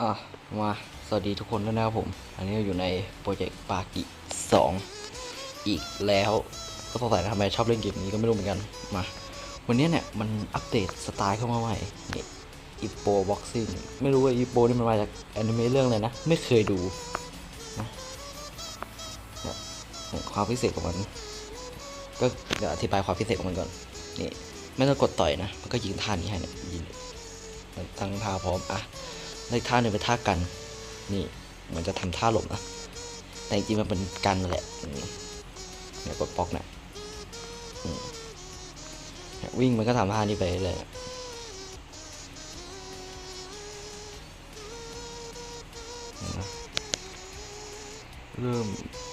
อะมาสวัสดีทุกคนด้วยนะครับผม อันนี้เราอยู่ในโปรเจกต์ปากิสองอีกแล้วก็สงสัยนะทำไมชอบเล่นเกมนี้ก็ไม่รู้เหมือนกันมา วันนี้เนี่ยมันอัปเดตสไตล์เข้ามาใหม่นี่อีโปบ็อกซิ่งไม่รู้ว่าอีโปนี่มันมาจากแอนิเมะเรื่องอะไรนะ ไม่เคยดูนะความพิเศษของมัน ก็เดี๋ยวอธิบายความพิเศษของมันก่อนนี่ไม่ต้องกดต่อยนะ มันก็ยิงท่านี้ให้เนี่ยยิงตั้งท่าพร้อมอะ ในท่าหนึ่งเป็นท่ากัน นี่เหมือนจะทำท่าหลบนะแต่จริงๆมันเป็นกันแหละเนี่ยกดบล็อกเนี่ยวิ่งมันก็ทำท่านี้ไปเลยเริ่ม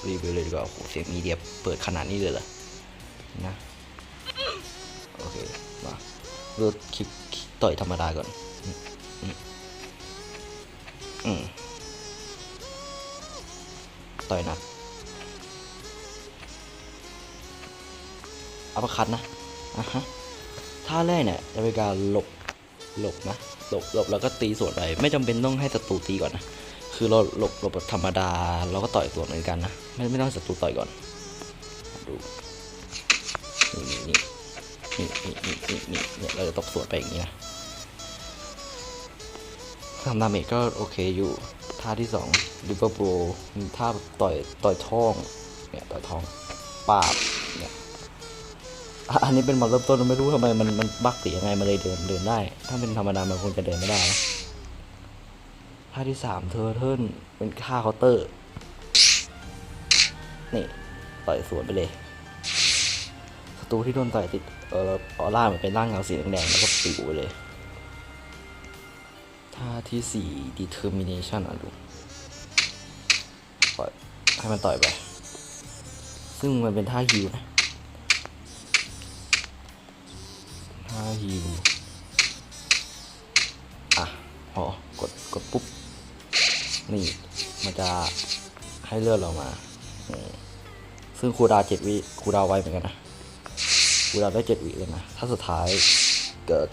รีวิวเลยดีกว่าโอ้โหเสียงมีเดียเปิดขนาดนี้เลยเหรอนะโอเคมาเริ่มคลิกคลิกต่อยธรรมดาก่อน อืมต่อยหนักอัปคัดนะอะฮะท่าแรกเนี่ยจะเป็นการหลบหลบนะหลบหลบแล้วก็ตีสวนไปไม่จำเป็นต้องให้ศัตรูตีก่อนนะคือเราหลบหลบแบบธรรมดาเราก็ต่อยสวนเหมือนกันนะไม่ไม่ต้องศัตรูต่อยก่อนดูนี่นี่นี่นี่นี่นี่นี่เนี่ยเราจะตบสวนไปอย่างนี้นะ ทำดาเมจก็โอเคอยู่ ท่าที่สองลิเวอร์พูลท่าต่อยต่อยท้องเนี่ยต่อยท้องปาบเนี่ยอันนี้เป็นมาเริ่มต้นไม่รู้ทำไมมันมันบักหรือยังไงมันเลยเดินเดินได้ ถ้าเป็นธรรมดามันคงจะเดินไม่ได้นะท่าที่สามเทอร์เทิลเป็นท่าเคาน์เตอร์ นี่ต่อยสวนไปเลยศัตรูที่โดนต่อยติดเออออร่าเหมือนเป็นร่างเงาสีแดงแล้วก็ปิวไปเลย ท่าที่สี่ determination อะดูปล่อยให้มันต่อยไป ซึ่งมันเป็นท่าฮิวนะ ท่าฮิวอะ พอ กด กดปุ๊บ นี่ มันจะให้เลือดเรามา ซึ่งครูดาวเจ็ดวิครูดาวไวเหมือนกันนะครูดาวได้เจ็ดวิเลยนะ ถ้าสุดท้ายเกิด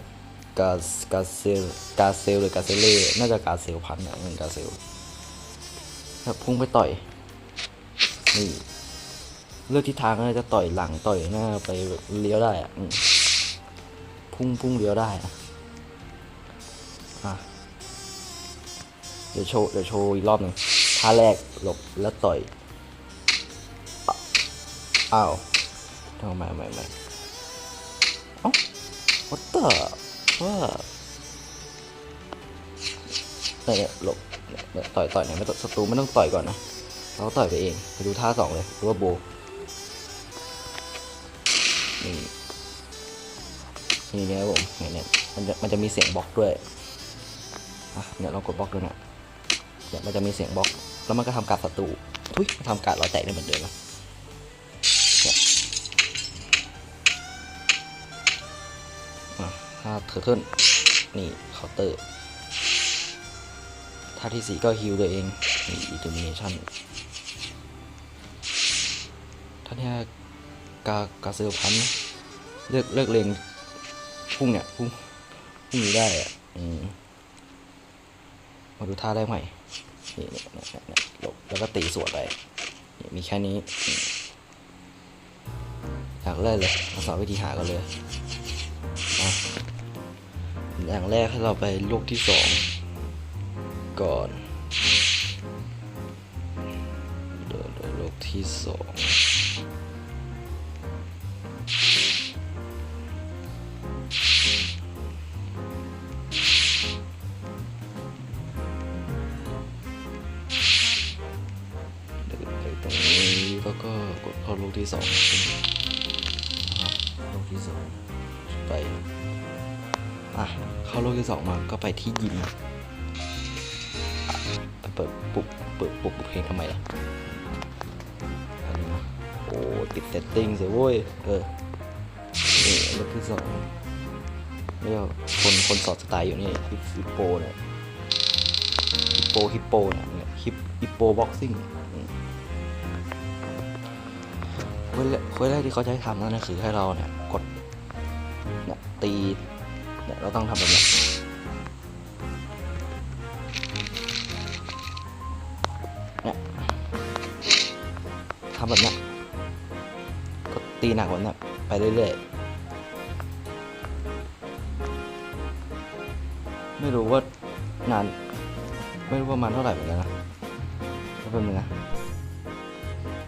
กา กาเซล กาเซลหรือกาเซเล่ น่าจะกาเซลพันเนี่ยเป็นกาเซลแล้วพุ่งไปต่อย นี่ เลือกทิศทางก็จะต่อยหลังต่อยหน้าไปเลี้ยวได้อะพุ่งพุ่งเลี้ยวได้อะอะเดี๋ยวโชว์เดี๋ยวโชว์อีกรอบหนึ่งท่าแรกหลบแล้วต่อย อ้าวทำไมไม่ไม่เอ้า what the ว่าเนี่ยหลบเนี่ยต่อยต่อยเนี่ยไม่ต้องศัตรูไม่ต้องต่อยก่อนนะเราต่อยไปเองไปดูท่าสองเลยหรือว่าโบนี่นี่นะครับผมเนี่ยเนี่ยมันจะมันจะมีเสียงบล็อกด้วยอะเนี่ยเรากดบล็อกด้วยนะเนี่ยมันจะมีเสียงบล็อก แล้วมันก็ทำการศัตรูทุยทำการรอยแตกได้เหมือนเดิมนะ อะถ้าเทอร์เทิลนี่เคาน์เตอร์ท่าที่สี่ก็ฮิวตัวเองนี่ดีเทอร์มิเนชั่นท่าที่ห้ากากาเซลพันเลือกเลือกเลงพุ่งเนี่ยพุ่งพุ่งอยู่ได้อะอืมมาดูท่าได้ใหม่นี่เนี่ยเนี่นี่ลบแล้วก็ตีสวนไปนี่มีแค่นี้อยากเล่นเลยมาสอนวิธีหากันเลย อย่างแรกให้เราไปลูกที่สองก่อนเดินโดยโลกที่สองเดินไปตรงนี้แล้วก็กดเข้าโลกที่สองนะครับโลกที่สองไป อะเข้าโลกที่สองมาก็ไปที่ยิมเปิดปุกเปิดปุกเพลงทำไมล่ะอันนี้นะโอ้ติดเซตติ้งเสียเว้ยเออนี่เรื่องที่สองเรียกคนคนสอดสไตล์อยู่นี่ฮิปฮิปโปเนี่ยฮิปโปฮิปโปเนี่ยฮิปฮิปโปบ็อกซิ่งเควสแรกเควสแรกที่เขาจะให้ทำนั่นคือให้เราเนี่ยกดเนี่ยตี เนี่ยเราต้องทำแบบนี้นี่ทำแบบนี้ก็ตีหนักกว่านี้ไปเรื่อยๆ ไม่รู้ว่านาน ไม่รู้ประมาณเท่าไหร่เหมือนกันนะจะเป็นยังนะ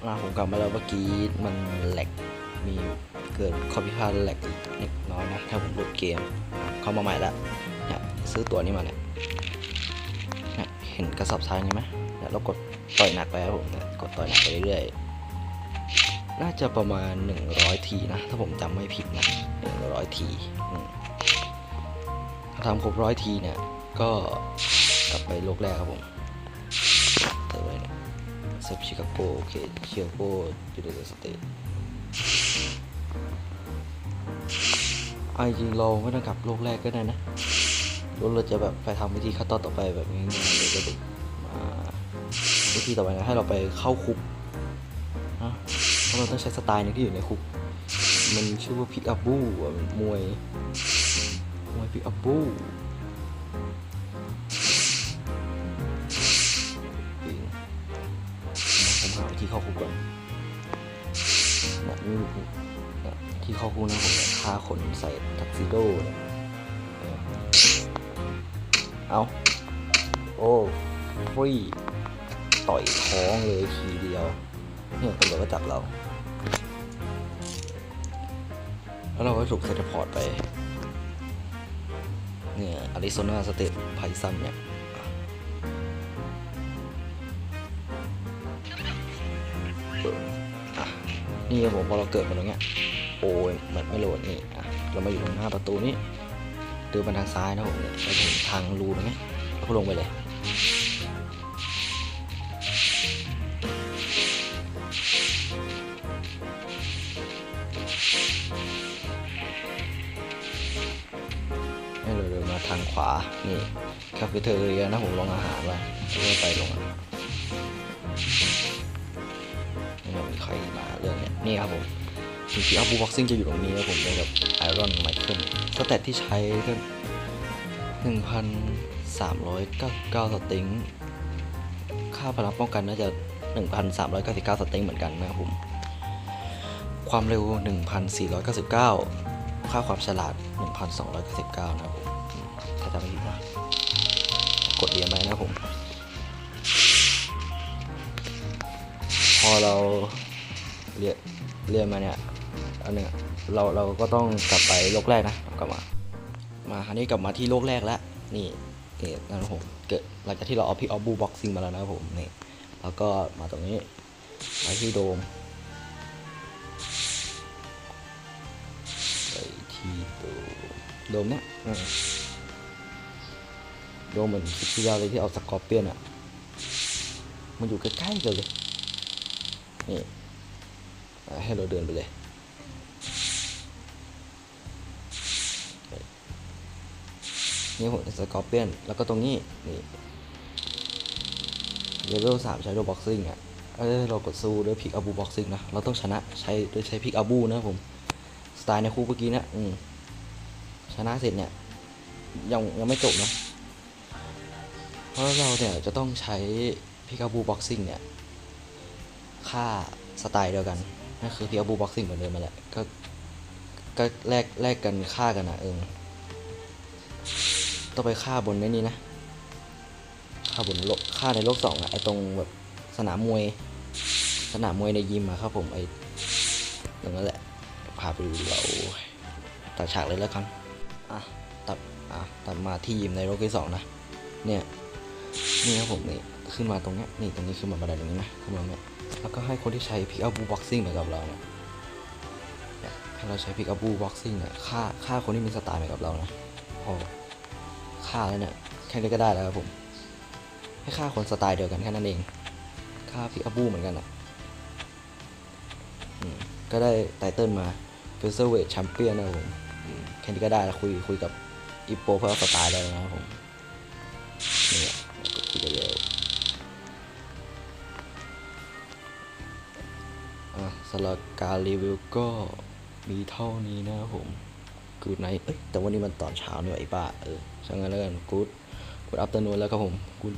มาผมกลับมาแล้วเมื่อกี้มันแหลกมีเกิดข้อพิพาทแหลกเล็กน้อยนะถ้าผมโหลดเกม เข้ามาใหม่ละเนี่ยซื้อตัวนี้มาเนี่ยเนี่ยเห็นกระสอบทรายนี้ไหมเนี่ยเรากดต่อยหนักไปครับผมกดต่อยหนักไปเรื่อยๆน่าจะประมาณ 100 ทีนะ ถ้าผมจำไม่ผิดนะ 100 ทีถ้าทำครบร้อยทีเนี่ย ก็กลับไปโลกแรกครับผมเติมเลยเนี่ยเซฟชิคาโกโอเคชิคาโกยูเนเต็ดสเตท เอาจริงเราไม่ต้องกลับโลกแรกก็ได้นะเราจะแบบไปทำวิธีขั้นตอนต่อไปแบบง่ายๆเลยก็ได้มาวิธีต่อไปนะให้เราไปเข้าคุกนะเพราะเราต้องใช้สไตล์นึงที่อยู่ในคุก มันชื่อว่าพิกอับบูมวยมวยพิกอับบูผมหาวิธีเข้าคุกก่อนนี่ยนี่ ที่เข้าคุกนะผมฆ่าคนใส่ทักซิโดเนี่ยเอาโอ้ฟรีต่อยท้องเลยทีเดียวเนี่ยตำรวจก็จับเรา แล้วเราก็ถูกเซตพอร์ตไป เนี่ยอาริโซนาสเตทไพซันเนี่ยนี่ครับผมพอเราเกิดมาตรงเนี้ย โอ้ยเหมือนไม่โหลดนี่อะเรามาอยู่ตรงหน้าประตูนี้เดินมาทางซ้ายนะผมเนี่ยไปถึงทางรูตรงนี้แล้วก็ลงไปเลยให้เราเดินมาทางขวา นี่คาเฟ่เทอเรียนะผมลองอาหารไว้เรื่อยไปลงนี่มันมีใครมาเรื่องเนี้ยนี่ครับผม จริงๆอาบูบ็อกซิ่งจะอยู่ตรงนี้ครับผมเป็นแบบไอรอนไมเคิลสเตตที่ใช้ก็หนึ่งพันสามร้อยเก้าเก้าสติง ค่าพลังป้องกันน่าจะหนึ่งพันสามร้อยเก้าสิบเก้าสติงเหมือนกันนะครับผม ความเร็ว 1,499 ค่าความฉลาด 1,299 นะครับผมถ้าจำไม่ผิดนะกดเรียนไปนะครับผม พอเราเรียนเรียนมาเนี่ย อันเนี้ยเราเราก็ต้องกลับไปโลกแรกนะกลับมา มาคราวนี้กลับมาที่โลกแรกแล้วนี่นี่นะครับผมเกิดหลังจากที่เราเอาพิกออฟบูบ็อกซิ่งมาแล้วนะครับผมนี่แล้วก็มาตรงนี้มาที่โดมไปที่โดมโดมเนี่ยโดมเหมือนคลิปที่แล้วเลยที่เอาสกอร์เปียนอะมันอยู่ใกล้ๆกันเลยนี่ให้เราเดินไปเลย นี่ผมสกอร์เปียนแล้วก็ตรงนี้นี่เลเวลสามใช้โดบ็อกซิ่งอะเอ้ยเรากดสู้ด้วยพิกอาบูบ็อกซิ่งนะเราต้องชนะใช้โดยใช้พิกอาบูนะผมสไตล์ในคู่เมื่อกี้นะอืมชนะเสร็จเนี่ยยังยังไม่จบนะเพราะเราเนี่ยจะต้องใช้พิกาบูบ็อกซิ่งเนี่ยค่าสไตล์เดียวกันนั่นคือพิกาบูบ็อกซิ่งเหมือนเดิมมาแหละก็ก็แลกแลกกันค่ากันนะเออ ต้องไปค่าบนในนี้นะค่าบนโลกค่าในโลกสองอะไอตรงแบบสนามมวย สนามมวยในยิมอะครับผมไอตรงนั้นแหละพาไปดูดีกว่าตัดฉากเลยแล้วกันอะตัดอะตัดมาที่ยิมในโลกที่สองนะเนี่ยนี่ครับผมนี่ขึ้นมาตรงเนี้ยนี่ตรงนี้ขึ้นมาบันไดตรงนี้นะขึ้นมาเนี่ยแล้วก็ให้คนที่ใช้พิกอัพบูบ็อกซิ่งเหมือนกับเราเนี่ยให้เราใช้พิกอัพบูบ็อกซิ่งเนี่ยค่าค่าคนที่มีสไตล์เหมือนกับเรานะพอ่าแล้วเนี่ย แค่นี้ก็ได้แล้วครับผม ให้ค่าคนสไตล์เดียวกันแค่นั้นเองค่าพิกอัพบูเหมือนกันอะก็ได้ไตเติลมาเฟเซอร์เวทแชมเปี้ยนนะครับผมแค่นี้ก็ได้แล้วคุยคุยกับอีโปเพื่อสไตล์ได้แล้วนะครับผมนี่แหละก็คุยกันเลยอะสำหรับการรีวิวก็มีเท่านี้นะครับผม กูดไนเอ้ยแต่วันนี้มันตอนเช้านี่หว่าไอ้บ้าเออช่างงั้นแล้วกันกูดกูดอัปเตอร์นูนแล้วครับผมกูด